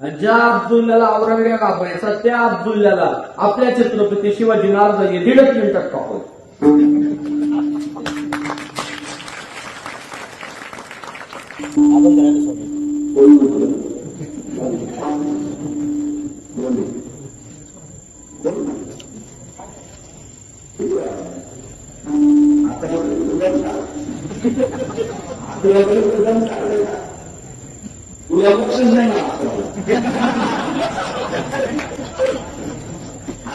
आणि ज्या अब्दुल्ल्याला औरंगजेब कापायचा त्या अब्दुल्ल्याला आपल्या छत्रपती शिवाजी महाराजांनी दीडच मिनिटात कापलं तुला बक्षीस नाही ना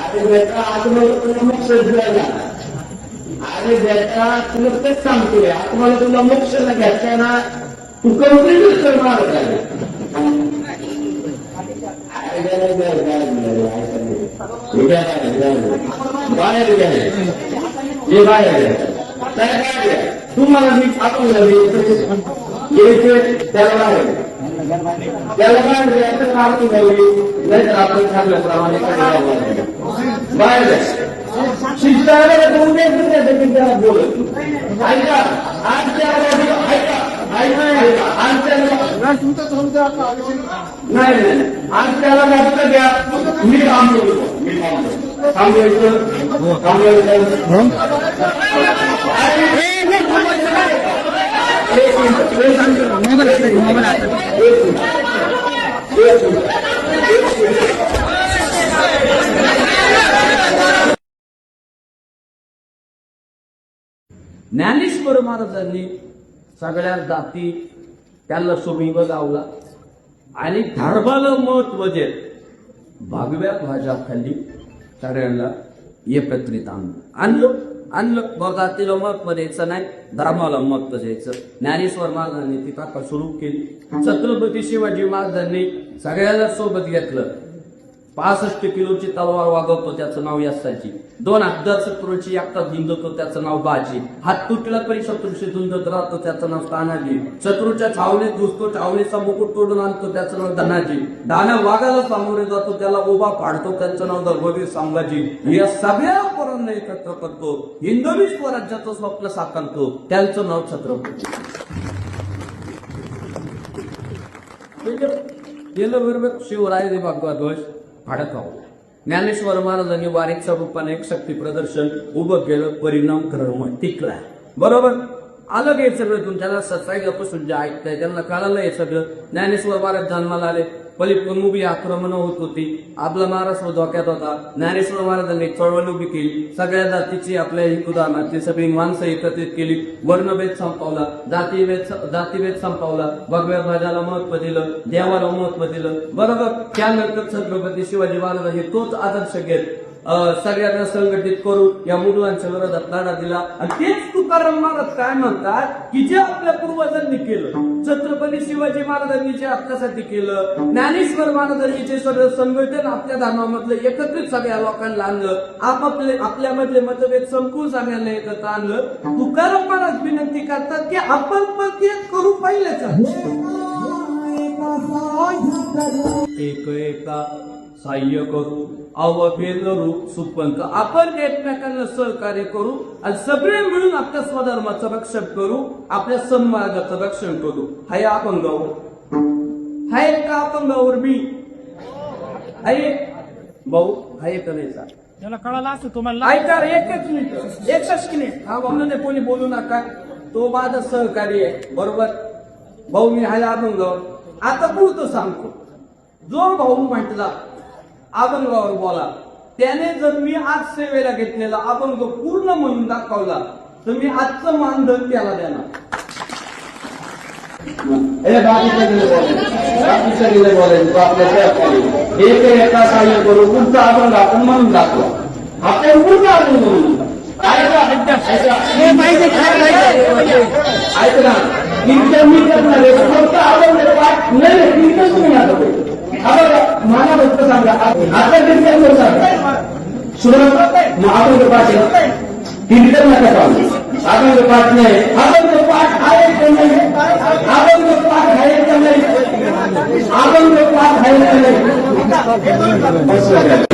अरे बेटा आज तुला मोक्ष द्यायला अरे बेटा तुला तेच सांगतोय आत्माला तुला मोक्ष न घ्यायचा ना तू कंप्लीट करणार काय बाहेर गेले हे बाहेर गेले. काय बाहेर गेले? तुम्हाला मी पाठवून झाली त्याला बाहेर त्याला बाहेर जायचं काम तू घ्यावी नाही? तर आपण ठरल्याप्रमाणे करायला बाहेर शिष्टाला दोन त्याला बोलत. ऐका. आज ऐका. ऐका. आज त्याला नाही नाही आज त्याला जास्त द्या. मी थांबलो मी थांबलो थांबवायचं थांबवायचं एक मिनिट, एक मिनिट. एक मिनिट. एक मिनिट. ज्ञानेश्वर महाराजांनी सगळ्या जाती त्याला सुमिंग लावला आणि धर्माला महत्त्व देत म्हणजे भागव्या भाज्या खाली सगळ्यांना एकत्रित आणलं. आणलं. आणलं बघ जातीला महत्त्व द्यायचं नाही. धर्माला मत द्यायचं. ज्ञानेश्वर महाराजांनी ती टाका सुरू केली. छत्रपती शिवाजी महाराजांनी सगळ्याला सोबत घेतलं. पासष्ट किलोची तलवार वागवतो त्याचं नाव यसाची दोन हजार शत्रूची एकटा झुंजतो त्याचं नाव बाजी. हात तुटला तरी शत्रूशी झुंजत राहतो त्याचं नाव तानाजी. शत्रूच्या छावणीत घुसतो छावणीचा मुकुट तोडून आणतो त्याचं नाव धनाजी. डाण्या वाघाला सामोरे जातो त्याला उभा पाडतो त्याचं नाव दरबोधी संभाजी. या सगळ्या पोरांना एकत्र करतो. हिंदवी स्वराज्याचं स्वप्न साकारतो. त्यांचं नाव छत्रपती. म्हणजे गेलं बरोबर शिवराय ध्वज फाडत राहू ज्ञानेश्वर महाराजांनी वारीच्या रूपाने एक शक्ती प्रदर्शन उभं केलं परिणाम क्रम टिकला बरोबर? आलं हे सगळं तुमच्याला सत्साईपासून जे ऐकताय त्यांना कळालं हे सगळं. ज्ञानेश्वर महाराज जन्माला आले पलीकडून उभी आक्रमण होत होती. आपला महाराष्ट्र धोक्यात होता. ज्ञानेश्वर महाराजांनी चळवळ उभी केली. सगळ्या जातीची आपल्या हिकुदानाची सगळी माणसं एकत्रित केली. वर्णभेद संपवला. जातीभेद जातीभेद संपवला. भगव्या ध्वजाला महत्त्व दिलं. देवाला महत्त्व दिलं. बरोबर. त्यानंतर छत्रपती शिवाजी महाराज हे तोच आदर्श घेत. सगळ्यांना संघटित करू या मुघलांच्या विरोधात लढा दिला. आणि तेच तुकाराम महाराज काय म्हणतात की जे आपल्या पूर्वजांनी केलं छत्रपती शिवाजी महाराजांनी जे आपल्यासाठी केलं ज्ञानेश्वर महाराजांनी जे सगळं संघटन आपल्या धर्मामधलं एकत्रित सगळ्या लोकांना आणलं आपापले आपल्यामधले मतभेद संकुल सगळ्यांना एकत्र आणलं. तुकाराम महाराज विनंती करतात की आपण पण ते करू पाहिलेच एक एका सहाय्य करू अवफेल रूप सुपंत आपण एकमेकांना सहकार्य करू आणि सगळे मिळून आपल्या स्वधर्माचं रक्षण करू आपल्या सन्मार्गाचं रक्षण करू. हाय अपंगावर हाय का अपंगावर मी? हाय. भाऊ हाय का नाही सांग त्याला कळाला असतं तुम्हाला ऐका एकच मिनिट एकच मिनिट हा म्हणून कोणी बोलू नका. तो माझा सहकारी आहे बरोबर? भाऊ मी हाय अभंगावर आता पुरतो सांगतो. जो भाऊ म्हटला अभंगावर बोला. त्याने जर मी आज सेवेला घेतलेला अभंग पूर्ण म्हणून दाखवला तर मी आजचं मानधन त्याला देणार. आपण आपण म्हणून दाखवा. आपण आपण म्हणून. ऐका. ना. मी करणार आहे. फक्त आपण नाही नाही, कीर्तन तुम्ही नका करू. हा बघा मला फक्त सांगा आता कीर्तन करू सांगा सुरुवात मग आपण तो पाठ आहे कीर्तन नका चालू आपण तो पाठ नाही आपण तो पाठ आहे आपण तो पाठ आहे का नाही आपण तो पाठ आहे का नाही